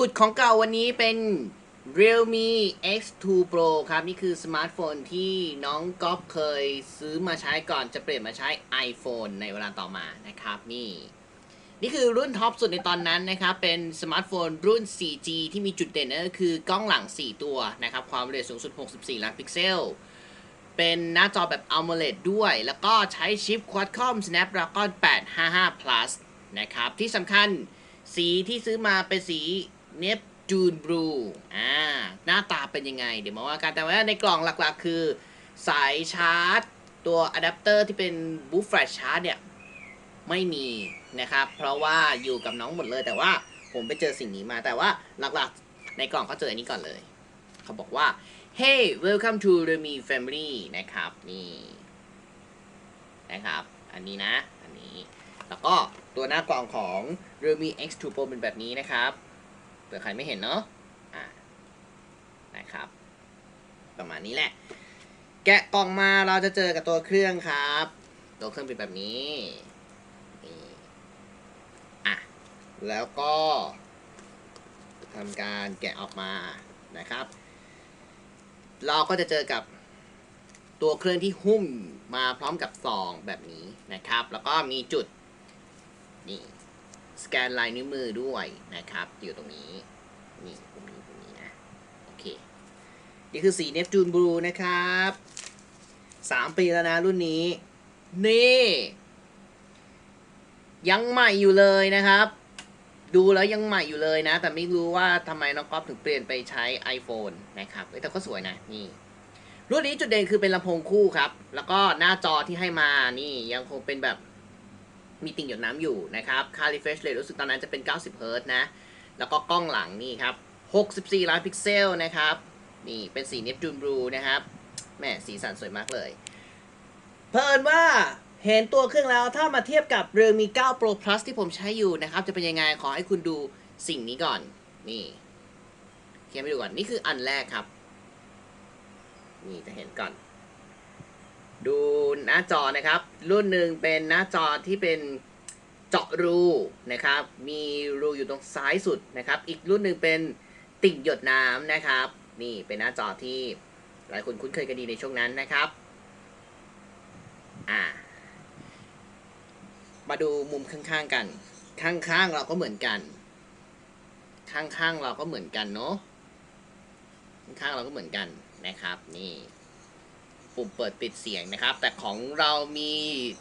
กุดของเก่าวันนี้เป็น Realme X2 Pro ครับ นี่คือสมาร์ทโฟนที่น้องก๊อฟเคยซื้อมาใช้ก่อนจะเปลี่ยนมาใช้ iPhone ในเวลาต่อมานะครับนี่นี่คือรุ่นท็อปสุดในตอนนั้นนะครับ เป็นสมาร์ทโฟนรุ่น 4G ที่มีจุดเด่นนั่นก็คือกล้องหลัง 4 ตัวนะครับ ความละเอียดสูงสุด 64 ล้านพิกเซล เป็นหน้าจอแบบ AMOLED ด้วย แล้วก็ใช้ชิป Qualcomm Snapdragon 855 Plus นะครับ ที่สำคัญสีที่ซื้อมาเป็นสี Neptune Blue อ่าหน้าตาเป็นยังไง เดี๋ยวมาว่ากันแต่ว่าในกล่องหลักๆ คือ สายชาร์จ ตัวอะแดปเตอร์ที่เป็น Boot Flash Charge เนี่ย ไม่มีนะครับ เพราะว่าอยู่กับน้องหมดเลย แต่ว่าผมไปเจอสิ่งนี้มาแต่ว่าหลักๆ ในกล่องเขาเจออันนี้ก่อนเลย เขาบอกว่า Hey welcome to Remy Family นะครับ นี่นะครับ อันนี้นะ อันนี้ แล้วก็ตัวหน้ากล่องของ Realme X2 Pro เป็นแบบนี้นะครับ เผื่อใครไม่เห็นเนาะอ่านะครับ ประมาณนี้แหละ แกะกล่องมาเราจะเจอกับตัวเครื่องครับ ตัวเครื่องเป็นแบบนี้นี่อะแล้วก็ทำการแกะออกมานะครับ เราก็จะเจอกับตัวเครื่องที่หุ้มมาพร้อมกับซองแบบนี้นะครับ แล้วก็มีจุดนี่ สแกนลายนิ้วมือด้วยนะครับ อยู่ตรงนี้ นี่ตรงนี้ตรงนี้นะ โอเค นี่คือสี Neptune Blue นะครับสามปีแล้วนะรุ่นนี้ นี่ ยังใหม่อยู่เลยนะครับ ดูแล้วยังใหม่อยู่เลยนะ แต่ไม่รู้ว่าทำไมน้องก๊อฟถึงเปลี่ยนไปใช้ iPhone นะครับแต่ก็สวยนะ นี่รุ่นนี้จุดเด่นคือเป็นลำโพงคู่ครับ แล้วก็หน้าจอที่ให้มานี่ยังคงเป็นแบบ มีติ่งหยดน้ำอยู่นะครับ ค่า refresh rate รู้สึกตอนนั้นจะเป็น 90 Hz นะ แล้วก็กล้องหลังนี่ครับ 64 ล้านพิกเซลนะครับ นี่เป็นสี Neptune Blue นะครับ แม่สีสันสวยมากเลย เพิ่นว่าเห็นตัวเครื่องแล้วถ้ามาเทียบกับ Realme 9 Pro Plus ที่ผมใช้อยู่นะครับ จะเป็นยังไงขอให้คุณดูสิ่งนี้ก่อน นี่เขียนไปดูก่อน นี่คืออันแรกครับ นี่จะเห็นก่อน ดูหน้าจอนะครับ รุ่นหนึ่งเป็นหน้าจอที่เป็นเจาะรูนะครับ มีรูอยู่ตรงซ้ายสุดนะครับ อีกรุ่นหนึ่งเป็นติ่งหยดน้ำนะครับ นี่เป็นหน้าจอที่หลายคนคุ้นเคยกันดีในช่วงนั้นนะครับอ่ามาดูมุมข้างๆกัน ข้างๆเราก็เหมือนกัน ข้างๆเราก็เหมือนกันเนาะข้างๆเราก็เหมือนกันนะครับ นี่ ปุ่มเปิดปิดเสียงนะครับ แต่ของเรามี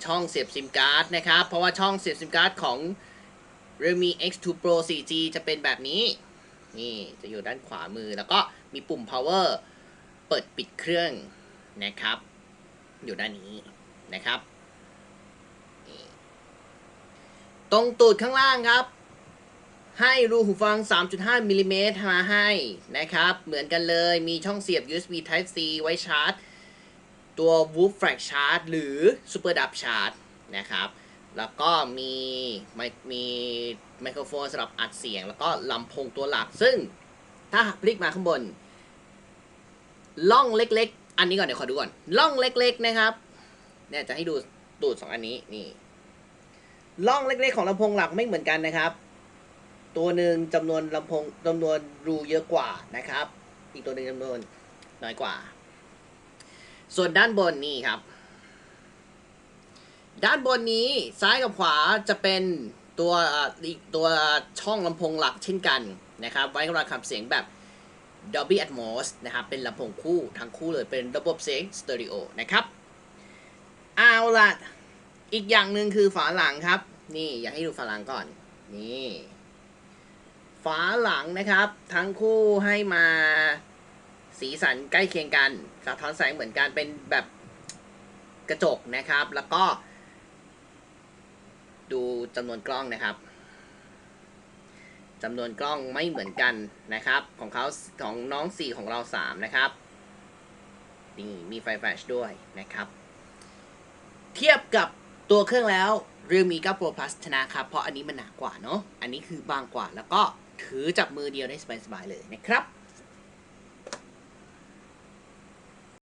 ช่องเสียบซิมการ์ดนะครับ เพราะว่าช่องเสียบซิมการ์ดของ Realme X2 Pro 4G จะเป็นแบบนี้ นี่จะอยู่ด้านขวามือแล้วก็มีปุ่ม power เปิดปิดเครื่องนะครับ อยู่ด้านนี้นะครับ ตรงตูดข้างล่างครับ ให้รูหูฟัง 3.5มิลลิเมตรมาให้นะครับ เหมือนกันเลยมีช่องเสียบ USB Type C ไว้ชาร์จ ตัว Whoop Flash Charge หรือ Super Dub Charge นะครับ แล้วก็มีไมมีไมโครโฟนสำหรับอัดเสียง แล้วก็ลำโพงตัวหลัก ซึ่งถ้าพลิกมาข้างบน ล่องเล็กๆ อันนี้ก่อนเดี๋ยวขอดูก่อน ล่องเล็กๆนะครับ เนี่ยจะให้ดูตูดสองอันนี้นี่ล่องเล็กๆของลำโพงหลักไม่เหมือนกันนะครับ ตัวหนึ่งจำนวนลำโพงจำนวนรูเยอะกว่านะครับ อีกตัวหนึ่งจำนวนน้อยกว่า ส่วนด้านบนนี่ครับ ด้านบนนี้ซ้ายกับขวาจะเป็นตัวอีกตัวช่องลำโพงหลักเช่นกันนะครับ ไว้สำหรับขับเสียงแบบ Dolby Atmos นะครับ เป็นลำโพงคู่ทั้งคู่เลยเป็นระบบเสียงสเตอริโอนะครับเอาละอีกอย่างหนึ่งคือฝาหลังครับ นี่อยากให้ดูฝาหลังก่อน นี่ ฝาหลังนะครับ ทั้งคู่ให้มา สีสันใกล้เคียงกันสะท้อนแสงเหมือนกันเป็นแบบกระจกนะครับ แล้วก็ ดูจำนวนกล้องนะครับจำนวนกล้องไม่เหมือนกันนะครับ ของเขาของน้องสี่ของเราสามนะครับนี่มีไฟแฟลชด้วยนะครับ เทียบกับตัวเครื่องแล้ว Realme 9 Pro Plus ชนะครับ เพราะอันนี้มันหนากว่าเนาะอันนี้คือบางกว่าแล้วก็ถือจับมือเดียวได้สบายๆเลยนะครับ